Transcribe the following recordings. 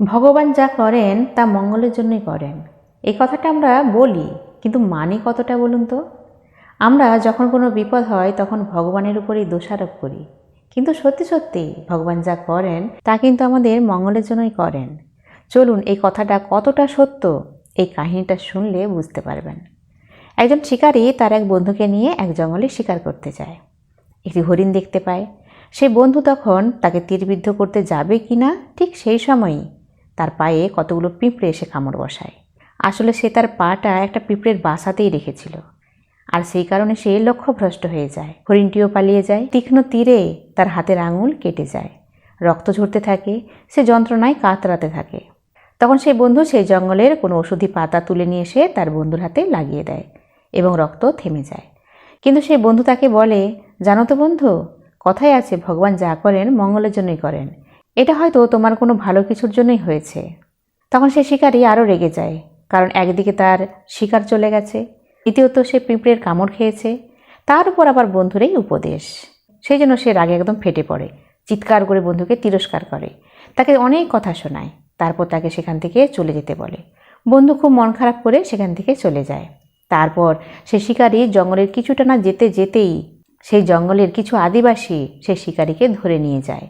ভগবান যা করেন, তা মঙ্গলের জন্যই করেন। এই কথাটা আমরা বলি, কিন্তু মানে কতটা বলুন তো? আমরা যখন কোনো বিপদ হয়, তখন ভগবানের উপরেই দোষারোপ করি। কিন্তু সত্যি সত্যি ভগবান যা করেন, তা কিন্তু আমাদের মঙ্গলের জন্যই করেন। চলুন, এই কথাটা কতটা সত্য, এই কাহিনীটা শুনলে বুঝতে পারবেন। একজন শিকারী তার এক বন্ধুকে নিয়ে এক জঙ্গলে শিকার করতে যায়। একটি হরিণ দেখতে পায়। সেই বন্ধু তখন তাকে তীরবিদ্ধ করতে যাবে কি না ঠিক সেই সময়ই তার পায়ে কতগুলো পিঁপড়ে এসে কামড় বসায়। আসলে সে তার পাটা একটা পিঁপড়ের বাসাতেই রেখেছিল। আর সেই কারণে সে লক্ষ্যভ্রষ্ট হয়ে যায়। হরিণটিও পালিয়ে যায়। তীক্ষ্ণ তীরে তার হাতের আঙুল কেটে যায়। রক্ত ঝরতে থাকে। সে যন্ত্রণায় কাতরাতে থাকে। তখন সেই বন্ধু সেই জঙ্গলের কোনো ওষুধি পাতা তুলে নিয়ে এসে তার বন্ধুর হাতে লাগিয়ে দেয় এবং রক্ত থেমে যায়। কিন্তু সেই বন্ধু তাকে বলে, জানো তো বন্ধু কথাই আছে, ভগবান যা করেন মঙ্গলের জন্যই করেন। এটা হয়তো তোমার কোনো ভালো কিছুর জন্যই হয়েছে। তখন সে শিকারী আরও রেগে যায়, কারণ একদিকে তার শিকার চলে গেছে, দ্বিতীয়ত সে পিঁপড়ের কামড় খেয়েছে, তার উপর আবার বন্ধুর এই উপদেশ। সেই জন্য সে রাগে একদম ফেটে পড়ে, চিৎকার করে বন্ধুকে তিরস্কার করে, তাকে অনেক কথা শোনায়, তারপর তাকে সেখান থেকে চলে যেতে বলে। বন্ধু খুব মন খারাপ করে সেখান থেকে চলে যায়। তারপর সে শিকারী জঙ্গলের কিছুটা না যেতে যেতেই সেই জঙ্গলের কিছু আদিবাসী সে শিকারীকে ধরে নিয়ে যায়।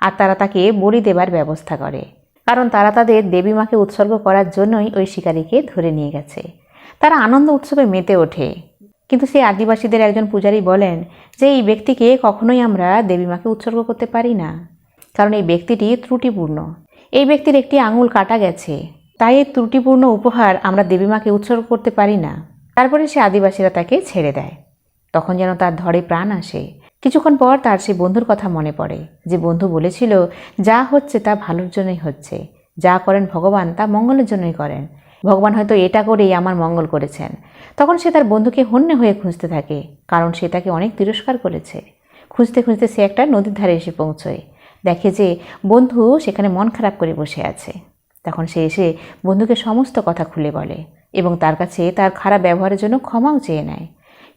আর তারা তাকে বলি দেবার ব্যবস্থা করে। কারণ তারা তাদের দেবী মাকে উৎসর্গ করার জন্যই ওই শিকারীকে ধরে নিয়ে গেছে। তারা আনন্দ উৎসবে মেতে ওঠে। কিন্তু সেই আদিবাসীদের একজন পূজারী বলেন যে এই ব্যক্তিকে কখনোই আমরা দেবী মাকে উৎসর্গ করতে পারি না। কারণ এই ব্যক্তিটি ত্রুটিপূর্ণ। এই ব্যক্তির একটি আঙুল কাটা গেছে। তাই এই ত্রুটিপূর্ণ উপহার আমরা দেবীমাকে উৎসর্গ করতে পারি না। তারপরে সে আদিবাসীরা তাকে ছেড়ে দেয়। তখন যেন তার ধরে প্রাণ আসে। কিছুক্ষণ পর তার সেই বন্ধুর কথা মনে পড়ে, যে বন্ধু বলেছিল, যা হচ্ছে তা ভালোর জন্যই হচ্ছে। যা করেন ভগবান, তা মঙ্গলের জন্যই করেন। ভগবান হয়তো এটা করেই আমার মঙ্গল করেছেন। তখন সে তার বন্ধুকে হন্যে হয়ে খুঁজতে থাকে, কারণ সে তাকে অনেক তিরস্কার করেছে। খুঁজতে খুঁজতে সে একটা নদীর ধারে এসে পৌঁছয়। দেখে যে বন্ধু সেখানে মন খারাপ করে বসে আছে। তখন সে এসে বন্ধুকে সমস্ত কথা খুলে বলে এবং তার কাছে তার খারাপ ব্যবহারের জন্য ক্ষমাও চেয়ে নেয়।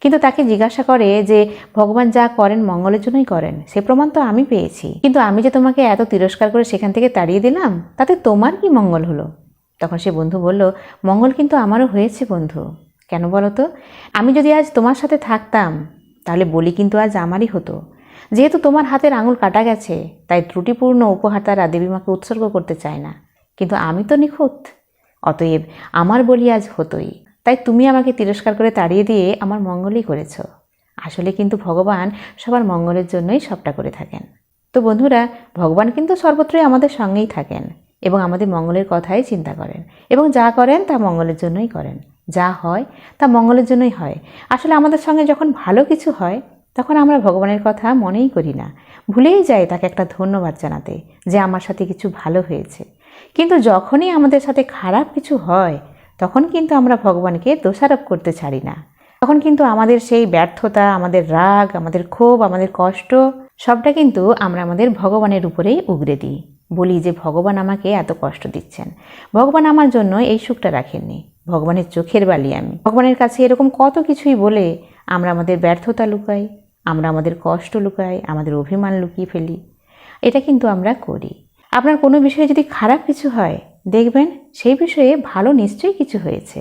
কিন্তু তাকে জিজ্ঞাসা করে যে, ভগবান যা করেন মঙ্গলের জন্যই করেন, সে প্রমাণ তো আমি পেয়েছি। কিন্তু আমি যে তোমাকে এত তিরস্কার করে সেখান থেকে তাড়িয়ে দিলাম, তাতে তোমার কি মঙ্গল হলো? তখন সে বন্ধু বলল, মঙ্গল কিন্তু আমারও হয়েছে বন্ধু। কেন বলো তো? আমি যদি আজ তোমার সাথে থাকতাম, তাহলে বলি কিন্তু আজ আমারই হতো। যেহেতু তোমার হাতের আঙুল কাটা গেছে, তাই ত্রুটিপূর্ণ উপহার তারা দেবীমাকে উৎসর্গ করতে চায় না। কিন্তু আমি তো নিখুঁত। অতএব আমার বলি আজ হতোই। তাই তুমি আমাকে তিরস্কার করে তাড়িয়ে দিয়ে আমার মঙ্গলই করেছ। আসলে কিন্তু ভগবান সবার মঙ্গলের জন্যই সবটা করে থাকেন। তো বন্ধুরা, ভগবান কিন্তু সর্বত্রই আমাদের সঙ্গেই থাকেন এবং আমাদের মঙ্গলের কথাই চিন্তা করেন এবং যা করেন তা মঙ্গলের জন্যই করেন। যা হয় তা মঙ্গলের জন্যই হয়। আসলে আমাদের সঙ্গে যখন ভালো কিছু হয়, তখন আমরা ভগবানের কথা মনেই করি না। ভুলেই যাই তাকে একটা ধন্যবাদ জানাতে যে আমার সাথে কিছু ভালো হয়েছে। কিন্তু যখনই আমাদের সাথে খারাপ কিছু হয় তখন কিন্তু আমরা ভগবানকে দোষারোপ করতে ছাড়ি না। তখন কিন্তু আমাদের সেই ব্যর্থতা, আমাদের রাগ, আমাদের ক্ষোভ, আমাদের কষ্ট, সবটা কিন্তু আমরা আমাদের ভগবানের উপরেই উগরে দিই। বলি যে, ভগবান আমাকে এত কষ্ট দিচ্ছেন। ভগবান আমার জন্য এই সুখটা রাখেননি। ভগবানের চোখের বালি আমি। ভগবানের কাছে এরকম কত কিছুই বলে আমরা আমাদের ব্যর্থতা লুকাই, আমরা আমাদের কষ্ট লুকাই, আমাদের অভিমান লুকিয়ে ফেলি। এটা কিন্তু আমরা করি। আপনার কোনো বিষয়ে যদি খারাপ কিছু হয় দেখবেন সেই বিষয়ে ভালো নিশ্চয়ই কিছু হয়েছে।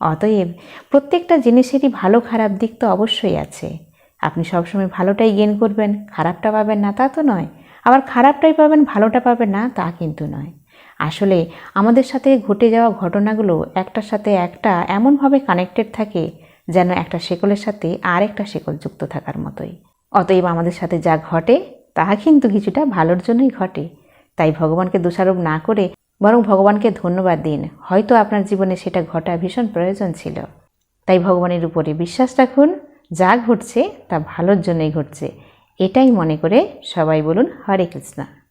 অতএব প্রত্যেকটা জিনিসেরই ভালো খারাপ দিক তো অবশ্যই আছে। আপনি সবসময় ভালোটাই গেন করবেন, খারাপটা পাবেন না তা তো নয়। আবার খারাপটাই পাবেন, ভালোটা পাবেন না তা কিন্তু নয়। আসলে আমাদের সাথে ঘটে যাওয়া ঘটনাগুলো একটার সাথে একটা এমনভাবে কানেক্টেড থাকে যেন একটা শেকলের সাথে আর একটা শেকল যুক্ত থাকার মতোই। অতএব আমাদের সাথে যা ঘটে, তা কিন্তু কিছুটা ভালোর জন্যই ঘটে। তাই ভগবানকে দোষারোপ না করে বরং ভগবানকে ধন্যবাদ দিন। হয়তো আপনার জীবনে সেটা ঘটা ভীষণ প্রয়োজন ছিল। তাই ভগবানের উপরে বিশ্বাস রাখুন, যা ঘটছে তা ভালোর জন্যই ঘটছে। এটাই মনে করে সবাই বলুন, হরে কৃষ্ণা।